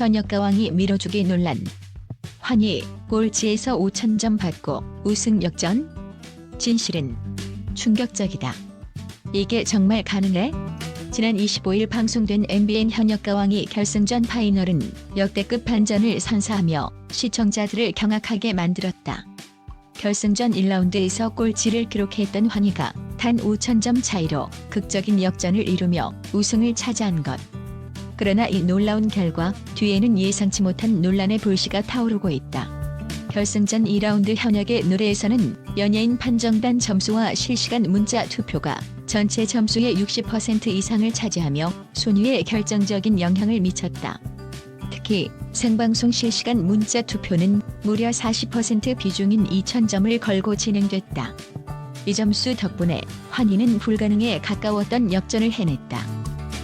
현역가왕이 밀어주기 논란. 환희 꼴찌에서 5천점 받고 우승 역전? 진실은 충격적이다. 이게 정말 가능해? 지난 25일 방송된 MBN 현역가왕이 결승전 파이널은 역대급 반전을 선사하며 시청자들을 경악하게 만들었다. 결승전 1라운드에서 꼴찌를 기록했던 환희가 단 5천점 차이로 극적인 역전을 이루며 우승을 차지한 것. 그러나 이 놀라운 결과 뒤에는 예상치 못한 논란의 불씨가 타오르고 있다. 결승전 2라운드 현역의 노래에서는 연예인 판정단 점수와 실시간 문자 투표가 전체 점수의 60% 이상을 차지하며 순위에 결정적인 영향을 미쳤다. 특히 생방송 실시간 문자 투표는 무려 40% 비중인 2,000점을 걸고 진행됐다. 이 점수 덕분에 환희는 불가능에 가까웠던 역전을 해냈다.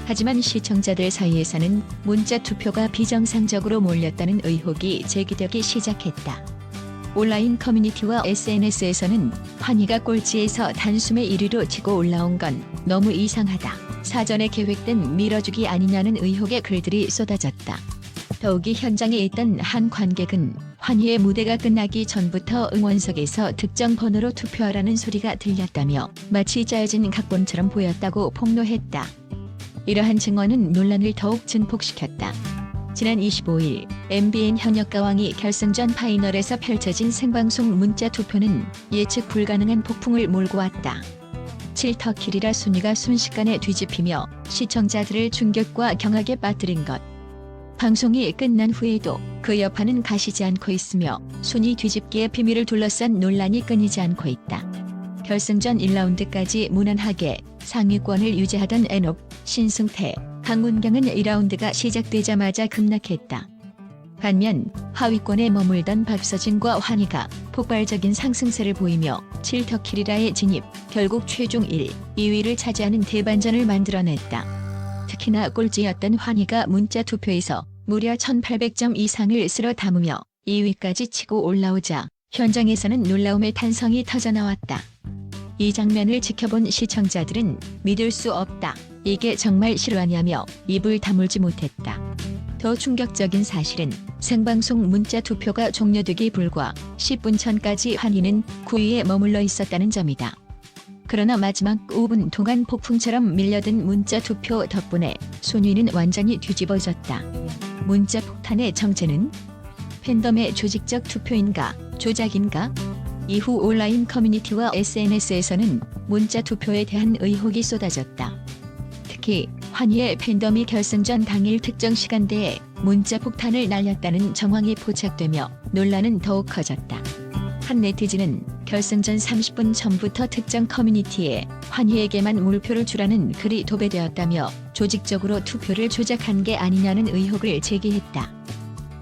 하지만 시청자들 사이에서는 문자 투표가 비정상적으로 몰렸다는 의혹이 제기되기 시작했다. 온라인 커뮤니티와 SNS에서는 환희가 꼴찌에서 단숨에 1위로 치고 올라온 건 너무 이상하다. 사전에 계획된 밀어주기 아니냐는 의혹의 글들이 쏟아졌다. 더욱이 현장에 있던 한 관객은 환희의 무대가 끝나기 전부터 응원석에서 특정 번호로 투표하라는 소리가 들렸다며 마치 짜여진 각본처럼 보였다고 폭로했다. 이러한 증언은 논란을 더욱 증폭시켰다. 지난 25일 MBN 현역 가왕이 결승전 파이널에서 펼쳐진 생방송 문자 투표는 예측 불가능한 폭풍을 몰고 왔다. 7터킬이라 순위가 순식간에 뒤집히며 시청자들을 충격과 경악에 빠뜨린 것. 방송이 끝난 후에도 그 여파는 가시지 않고 있으며 순위 뒤집기의 비밀을 둘러싼 논란이 끊이지 않고 있다. 결승전 1라운드까지 무난하게 상위권을 유지하던 에녹, 신승태, 강문경은 2라운드가 시작되자마자 급락했다. 반면 하위권에 머물던 박서진과 환희가 폭발적인 상승세를 보이며 7터킬이라의 진입, 결국 최종 1, 2위를 차지하는 대반전을 만들어냈다. 특히나 꼴찌였던 환희가 문자 투표에서 무려 1800점 이상을 쓸어 담으며 2위까지 치고 올라오자 현장에서는 놀라움의 탄성이 터져나왔다. 이 장면을 지켜본 시청자들은 믿을 수 없다. 이게 정말 실화냐며 입을 다물지 못했다. 더 충격적인 사실은 생방송 문자 투표가 종료되기 불과 10분 전까지 환희는 9위에 머물러 있었다는 점이다. 그러나 마지막 5분 동안 폭풍처럼 밀려든 문자 투표 덕분에 순위는 완전히 뒤집어졌다. 문자 폭탄의 정체는 팬덤의 조직적 투표인가 조작인가? 이후 온라인 커뮤니티와 SNS에서는 문자 투표에 대한 의혹이 쏟아졌다. 특히 환희의 팬덤이 결승전 당일 특정 시간대에 문자 폭탄을 날렸다는 정황이 포착되며 논란은 더욱 커졌다. 한 네티즌은 결승전 30분 전부터 특정 커뮤니티에 환희에게만 물표를 주라는 글이 도배되었다며 조직적으로 투표를 조작한 게 아니냐는 의혹을 제기했다.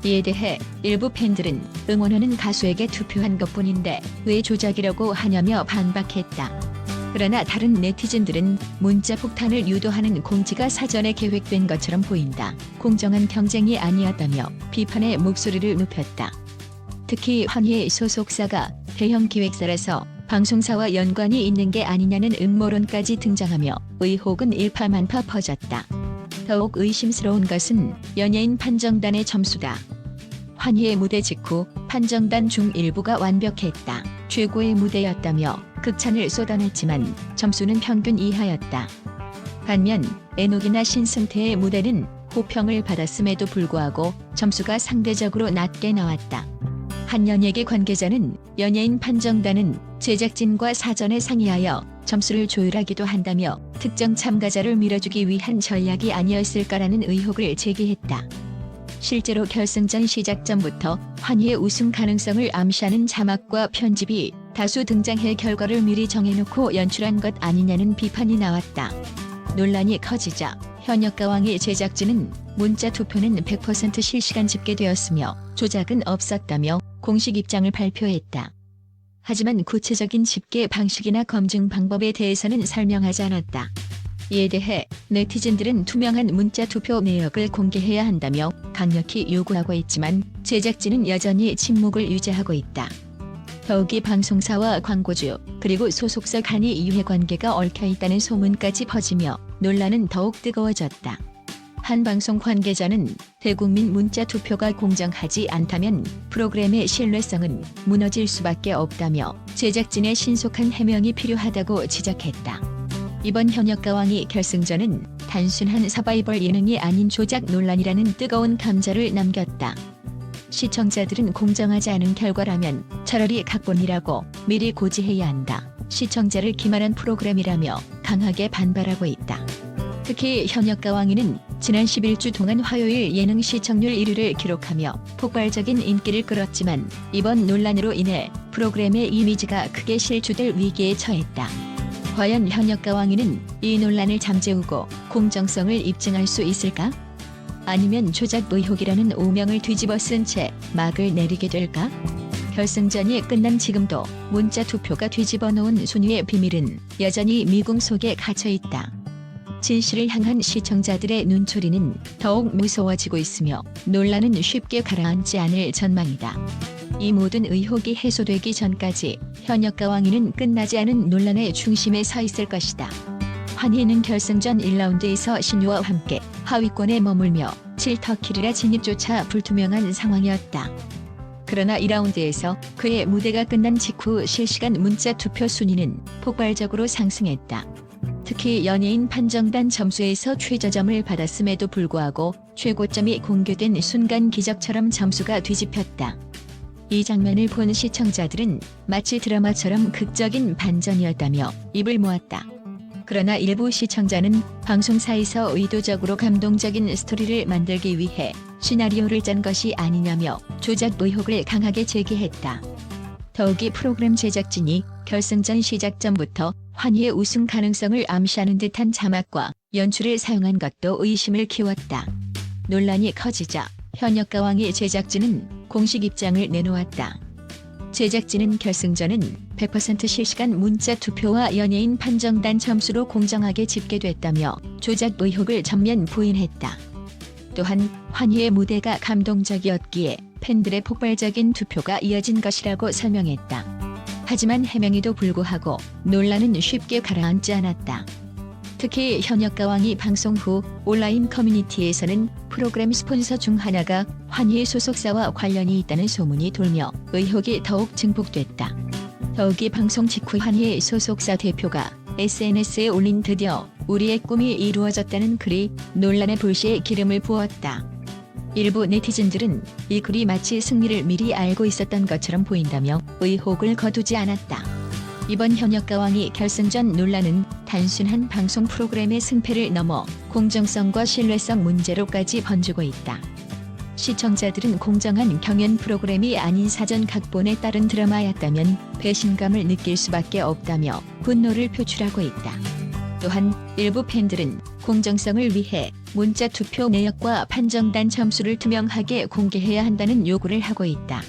이에 대해 일부 팬들은 응원하는 가수에게 투표한 것뿐인데 왜 조작이라고 하냐며 반박했다. 그러나 다른 네티즌들은 문자 폭탄을 유도하는 공지가 사전에 계획된 것처럼 보인다. 공정한 경쟁이 아니었다며 비판의 목소리를 높였다. 특히 환희의 소속사가 대형 기획사라서 방송사와 연관이 있는 게 아니냐는 음모론까지 등장하며 의혹은 일파만파 퍼졌다. 더욱 의심스러운 것은 연예인 판정단의 점수다. 환희의 무대 직후 판정단 중 일부가 완벽했다. 최고의 무대였다며 극찬을 쏟아냈지만 점수는 평균 이하였다. 반면 에녹이나 신승태의 무대는 호평을 받았음에도 불구하고 점수가 상대적으로 낮게 나왔다. 한 연예계 관계자는 연예인 판정단은 제작진과 사전에 상의하여 점수를 조율하기도 한다며 특정 참가자를 밀어주기 위한 전략이 아니었을까라는 의혹을 제기했다. 실제로 결승전 시작 전부터 환희의 우승 가능성을 암시하는 자막과 편집이 다수 등장해 결과를 미리 정해놓고 연출한 것 아니냐는 비판이 나왔다. 논란이 커지자 현역가왕의 제작진은 문자 투표는 100% 실시간 집계되었으며 조작은 없었다며 공식 입장을 발표했다. 하지만 구체적인 집계 방식이나 검증 방법에 대해서는 설명하지 않았다. 이에 대해 네티즌들은 투명한 문자 투표 내역을 공개해야 한다며 강력히 요구하고 있지만 제작진은 여전히 침묵을 유지하고 있다. 더욱이 방송사와 광고주 그리고 소속사 간의 이해관계가 얽혀 있다는 소문까지 퍼지며 논란은 더욱 뜨거워졌다. 한 방송 관계자는 대국민 문자 투표가 공정하지 않다면 프로그램의 신뢰성은 무너질 수밖에 없다며 제작진의 신속한 해명이 필요하다고 지적했다. 이번 현역 가왕이 결승전은 단순한 서바이벌 예능이 아닌 조작 논란이라는 뜨거운 감자를 남겼다. 시청자들은 공정하지 않은 결과라면 차라리 각본이라고 미리 고지해야 한다. 시청자를 기만한 프로그램이라며 강하게 반발하고 있다. 특히 현역 가왕이는 지난 11주 동안 화요일 예능 시청률 1위를 기록하며 폭발적인 인기를 끌었지만 이번 논란으로 인해 프로그램의 이미지가 크게 실추될 위기에 처했다. 과연 현역가 왕이는 이 논란을 잠재우고 공정성을 입증할 수 있을까? 아니면 조작 의혹이라는 오명을 뒤집어 쓴 채 막을 내리게 될까? 결승전이 끝난 지금도 문자 투표가 뒤집어 놓은 순위의 비밀은 여전히 미궁 속에 갇혀 있다. 진실을 향한 시청자들의 눈초리는 더욱 무서워지고 있으며 논란은 쉽게 가라앉지 않을 전망이다. 이 모든 의혹이 해소되기 전까지 현역 가왕이는 끝나지 않은 논란의 중심에 서 있을 것이다. 환희는 결승전 1라운드에서 신유와 함께 하위권에 머물며 7터키리라 진입조차 불투명한 상황이었다. 그러나 2라운드에서 그의 무대가 끝난 직후 실시간 문자 투표 순위는 폭발적으로 상승했다. 특히 연예인 판정단 점수에서 최저점을 받았음에도 불구하고 최고점이 공개된 순간 기적처럼 점수가 뒤집혔다. 이 장면을 본 시청자들은 마치 드라마처럼 극적인 반전이었다며 입을 모았다. 그러나 일부 시청자는 방송사에서 의도적으로 감동적인 스토리를 만들기 위해 시나리오를 짠 것이 아니냐며 조작 의혹을 강하게 제기했다. 더욱이 프로그램 제작진이 결승전 시작 전부터 환희의 우승 가능성을 암시하는 듯한 자막과 연출을 사용한 것도 의심을 키웠다. 논란이 커지자 현역가왕의 제작진은 공식 입장을 내놓았다. 제작진은 결승전은 100% 실시간 문자 투표와 연예인 판정단 점수로 공정하게 집계됐다며 조작 의혹을 전면 부인했다. 또한 환희의 무대가 감동적이었기에 팬들의 폭발적인 투표가 이어진 것이라고 설명했다. 하지만 해명에도 불구하고 논란은 쉽게 가라앉지 않았다. 특히 현역 가왕이 방송 후 온라인 커뮤니티에서는 프로그램 스폰서 중 하나가 환희의 소속사와 관련이 있다는 소문이 돌며 의혹이 더욱 증폭됐다. 더욱이 방송 직후 환희의 소속사 대표가 SNS에 올린 드디어 우리의 꿈이 이루어졌다는 글이 논란의 불씨에 기름을 부었다. 일부 네티즌들은 이 글이 마치 승리를 미리 알고 있었던 것처럼 보인다며 의혹을 거두지 않았다. 이번 현역 가왕이 결승전 논란은 단순한 방송 프로그램의 승패를 넘어 공정성과 신뢰성 문제로까지 번지고 있다. 시청자들은 공정한 경연 프로그램이 아닌 사전 각본에 따른 드라마였다면 배신감을 느낄 수밖에 없다며 분노를 표출하고 있다. 또한 일부 팬들은 공정성을 위해 문자 투표 내역과 판정단 점수를 투명하게 공개해야 한다는 요구를 하고 있다.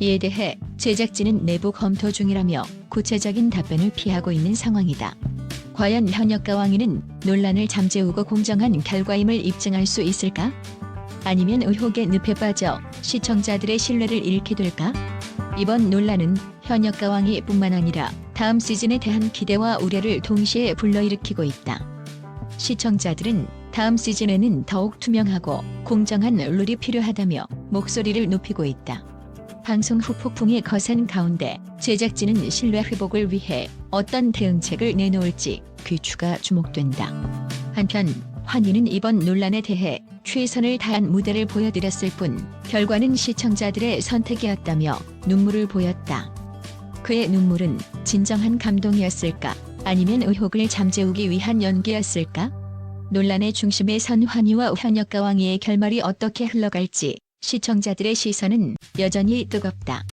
이에 대해 제작진은 내부 검토 중이라며 구체적인 답변을 피하고 있는 상황이다. 과연 현역가왕이는 논란을 잠재우고 공정한 결과임을 입증할 수 있을까? 아니면 의혹의 늪에 빠져 시청자들의 신뢰를 잃게 될까? 이번 논란은 현역 가왕이 뿐만 아니라 다음 시즌에 대한 기대와 우려를 동시에 불러일으키고 있다. 시청자들은 다음 시즌에는 더욱 투명하고 공정한 룰이 필요하다며 목소리를 높이고 있다. 방송 후 폭풍이 거센 가운데 제작진은 신뢰 회복을 위해 어떤 대응책을 내놓을지 귀추가 주목된다. 한편 환희는 이번 논란에 대해 최선을 다한 무대를 보여드렸을 뿐 결과는 시청자들의 선택이었다며 눈물을 보였다. 그의 눈물은 진정한 감동이었을까 아니면 의혹을 잠재우기 위한 연기였을까? 논란의 중심에 선 환희와 현역가왕이의 결말이 어떻게 흘러갈지 시청자들의 시선은 여전히 뜨겁다.